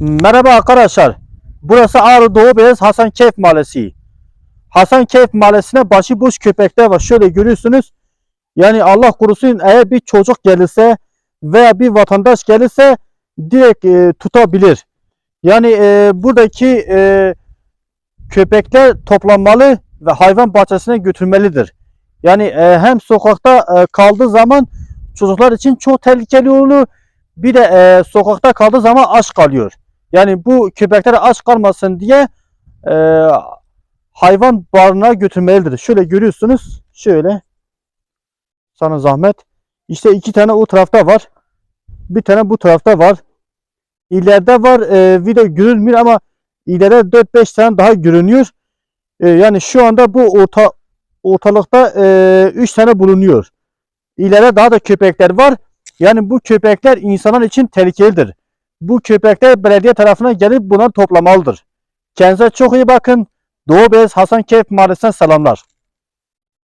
Merhaba arkadaşlar. Burası Ağrı Doğu Beyaz Hasan Keyf Mahallesi. Hasan Keyf Mahallesi'ne başıboş köpekler var. Şöyle görüyorsunuz. Yani Allah korusun eğer bir çocuk gelirse veya bir vatandaş gelirse direkt e, tutabilir. Yani e, buradaki e, köpekler toplanmalı ve hayvan bahçesine götürmelidir. Yani e, hem sokakta e, kaldığı zaman çocuklar için çok tehlikeli olur. Bir de e, sokakta kaldığı zaman aç kalıyor. Yani bu köpekler aç kalmasın diye e, hayvan barınağa götürmelidir. Şöyle görüyorsunuz. Şöyle. Sana zahmet. İşte iki tane o tarafta var. Bir tane bu tarafta var. İleride var. E, video görünmüyor ama ileride 4-5 tane daha görünüyor. E, yani şu anda bu orta ortalıkta 3 tane bulunuyor. İleride daha da köpekler var. Yani bu köpekler insanlar için tehlikelidir. Bu köpekler belediye tarafına gelip bunları toplamalıdır. Kendinize çok iyi bakın. Doğu Beyaz Hasan Keyf Mahallesi'ne selamlar.